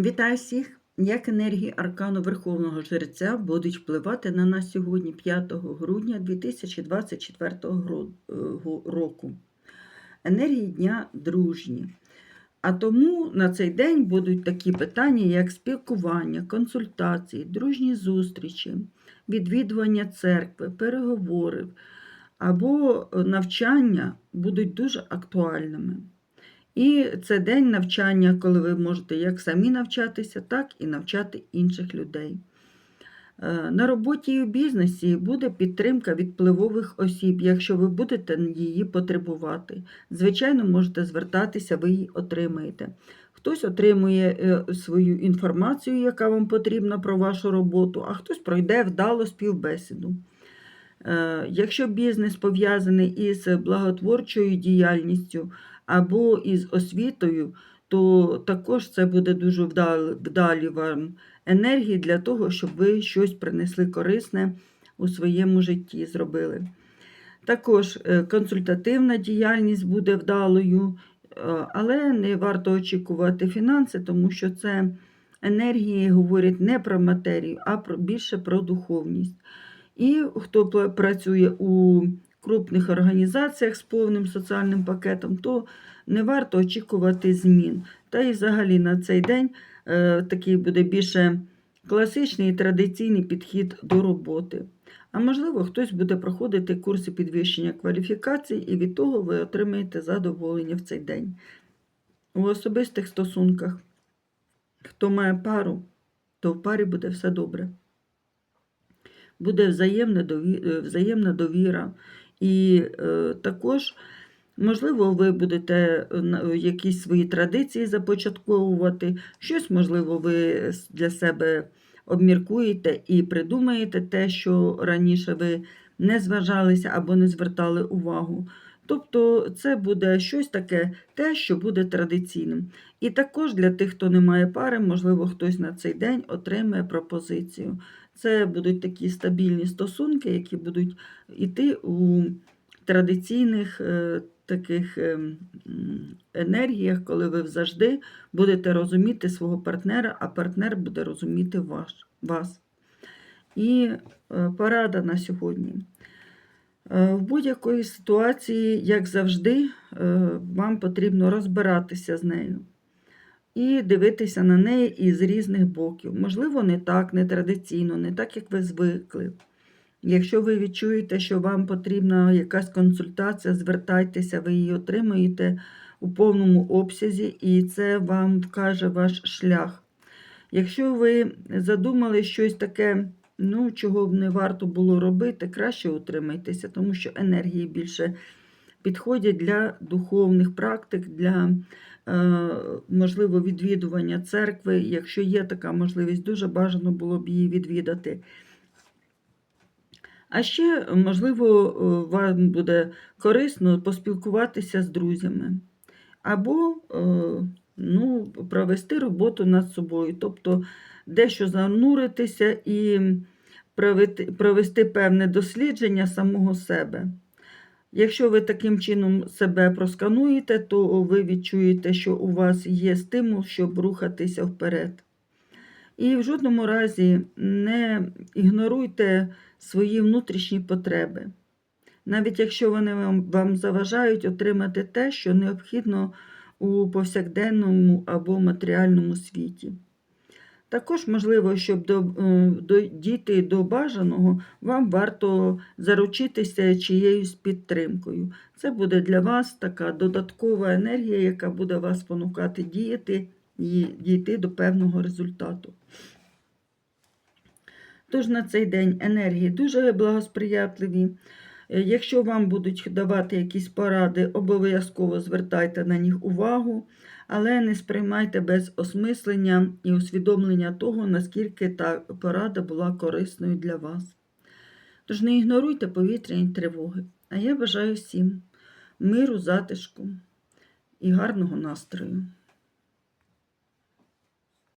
Вітаю всіх! Як енергії аркану Верховного Жреця будуть впливати на нас сьогодні, 5 грудня 2024 гро- е, року. Енергії дня дружні. А тому на цей день будуть такі питання, як спілкування, консультації, дружні зустрічі, відвідування церкви, переговори або е, навчання будуть дуже актуальними. І це день навчання, коли ви можете як самі навчатися, так і навчати інших людей. Е, На роботі і в бізнесі буде підтримка від впливових осіб, якщо ви будете її потребувати. Звичайно, можете звертатися, ви її отримаєте. Хтось отримує е, свою інформацію, яка вам потрібна про вашу роботу, а хтось пройде вдало співбесіду. Е, Якщо бізнес пов'язаний із благотворчою діяльністю або із освітою, то також це буде дуже вдалі, вам енергії для того, щоб ви щось принесли корисне у своєму житті зробили. Також е, консультативна діяльність буде вдалою, е, але не варто очікувати фінанси, тому що це енергії говорять не про матерію, а більше про духовність. І хто працює у крупних організаціях з повним соціальним пакетом, то не варто очікувати змін. Та і взагалі на цей день е, такий буде більше класичний і традиційний підхід до роботи. А можливо, хтось буде проходити курси підвищення кваліфікацій, і від того ви отримаєте задоволення в цей день. У особистих стосунках, хто має пару, то в парі буде все добре буде взаємна взаємна довіра. І е, також, можливо, ви будете е, якісь свої традиції започатковувати, щось, можливо, ви для себе обміркуєте і придумаєте те, що раніше ви не зважалися або не звертали увагу. Тобто це буде щось таке, те, що буде традиційним. І також для тих, хто не має пари, можливо, хтось на цей день отримає пропозицію. Це будуть такі стабільні стосунки, які будуть йти у традиційних е, таких е, енергіях, коли ви завжди будете розуміти свого партнера, а партнер буде розуміти вас. І е, порада на сьогодні. В будь-якої ситуації, як завжди, вам потрібно розбиратися з нею і дивитися на неї із різних боків. Можливо, не так, не традиційно, не так, як ви звикли. Якщо ви відчуєте, що вам потрібна якась консультація, звертайтеся, ви її отримаєте у повному обсязі, і це вам вкаже ваш шлях. Якщо ви задумали щось таке, ну, чого б не варто було робити, краще утримайтеся, тому що енергії більше підходять для духовних практик, для можливо відвідування церкви. Якщо є така можливість, дуже бажано було б її відвідати. А ще, можливо, е, вам буде корисно поспілкуватися з друзями, або е, ну, провести роботу над собою, тобто дещо зануритися і провести певне дослідження самого себе. Якщо ви таким чином себе проскануєте, то ви відчуєте, що у вас є стимул, щоб рухатися вперед. І в жодному разі не ігноруйте свої внутрішні потреби. Навіть якщо вони вам, заважають отримати те, що необхідно у повсякденному або матеріальному світі. Також, можливо, щоб е, дійти до бажаного, вам варто заручитися чиєюсь підтримкою. Це буде для вас така додаткова енергія, яка буде вас спонукати діяти і дійти до певного результату. Тож на цей день енергії дуже благосприятливі. Е, Якщо вам будуть давати якісь поради, обов'язково звертайте на них увагу, але не сприймайте без осмислення і усвідомлення того, наскільки та порада була корисною для вас. Тож не ігноруйте повітряні тривоги. А я бажаю всім миру, затишку і гарного настрою.